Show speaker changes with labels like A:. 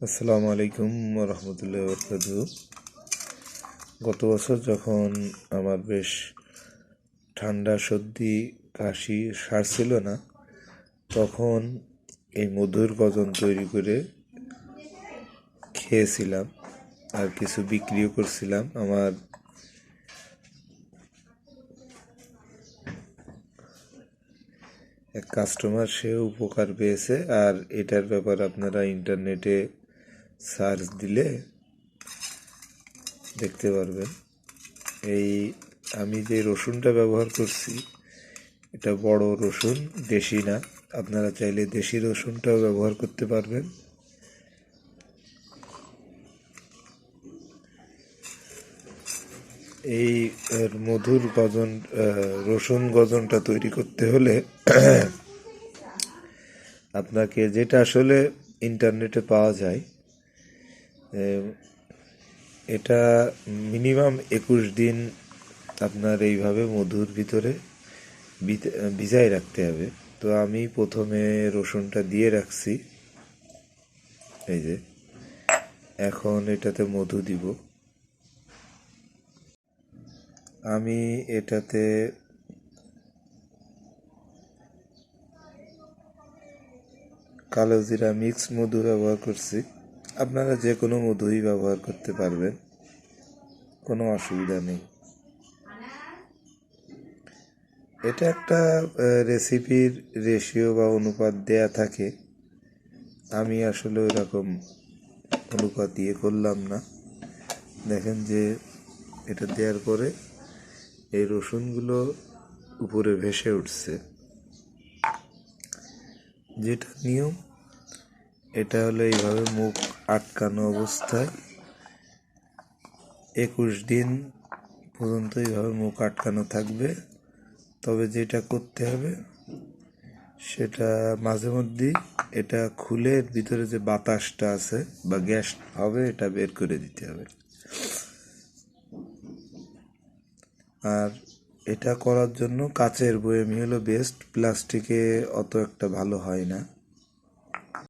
A: আসসালামু আলাইকুম রহমতুল্লাহ বরকাত গত বছর যখন আমার বেশ ঠান্ডা, সর্দি, কাশি সারছিল না, তখন এই মধুর গজন তৈরি করে খেয়েছিলাম আর কিছু বিক্রিও করছিলাম আমার এক কাস্টমার সে উপকার পেয়েছে। আর এটার ব্যাপার আপনারা ইন্টারনেটে সার্চ দিলে দেখতে পারবেন। এই আমি যে রসুনটা ব্যবহার করছি, এটা বড় রসুন, দেশি না। আপনারা চাইলে দেশি রসুনটাও ব্যবহার করতে পারবেন। এই মধুর গজন রসুন গজনটা তৈরি করতে হলে আপনাকে যেটা আসলে ইন্টারনেটে পাওয়া যায় এটা মিনিমাম একুশ দিন আপনার এইভাবে মধুর ভিতরে ভিত- ভিজায় রাখতে হবে। তো আমি প্রথমে রসুনটা দিয়ে রাখছি। এই যে, এখন এটাতে মধু দিব। আমি এটাতে কালো জিরা মিক্স মধু ব্যবহার করছি। আপনারা যে কোনো মধুই ব্যবহার করতে পারবেন। কোনো অসুবিধা নেই। এটা একটা রেসিপির রেশিও বা অনুপাত দেয়া থাকে। আমি আসলে ওইরকম অনুপাত দিয়ে করলাম না। দেখেন যে এটা দেওয়ার পরে এই রসুনগুলো উপরে ভেসে উঠছে। যেটা নিয়ম, এটা হলো এইভাবে মুখ আটকানো অবস্থায় একুশ দিন পর্যন্ত এইভাবে মুখ আটকানো থাকবে। তবে যেটা করতে হবে, সেটা মাঝে মধ্যেই এটা খুলে ভিতরে যে বাতাসটা আছে বা গ্যাস হবে, এটা বের করে দিতে হবে। আর এটা করার জন্য কাচের বয়ামই হলো বেস্ট প্লাস্টিকে অত একটা ভালো হয় না।